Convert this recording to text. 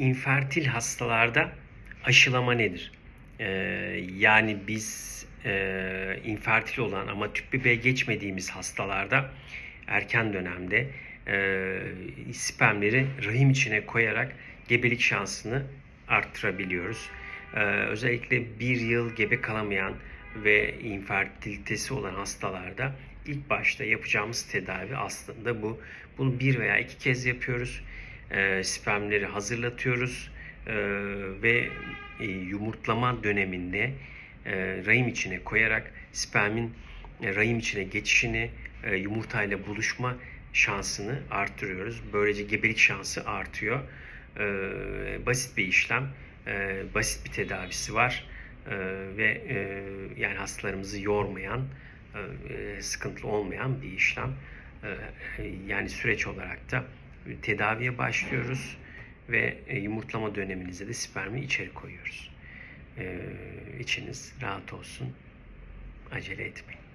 infertil hastalarda aşılama nedir? Ee, yani biz e, infertil olan ama tüp bebeğe geçmediğimiz hastalarda erken dönemde e, spermleri rahim içine koyarak gebelik şansını arttırabiliyoruz. Ee, özellikle bir yıl gebe kalamayan ve infertilitesi olan hastalarda ilk başta yapacağımız tedavi aslında bu. Bunu bir veya iki kez yapıyoruz. Ee, spermleri hazırlatıyoruz Ee, ve e, yumurtlama döneminde e, rahim içine koyarak spermin e, rahim içine geçişini, e, yumurtayla buluşma şansını arttırıyoruz. Böylece gebelik şansı artıyor. Ee, basit bir işlem, e, basit bir tedavisi var Ee, ve e, yani hastalarımızı yormayan, e, sıkıntılı olmayan bir işlem. Ee, yani süreç olarak da tedaviye başlıyoruz ve e, yumurtlama döneminizde de spermi içeri koyuyoruz. Ee, içiniz rahat olsun, acele etmeyin.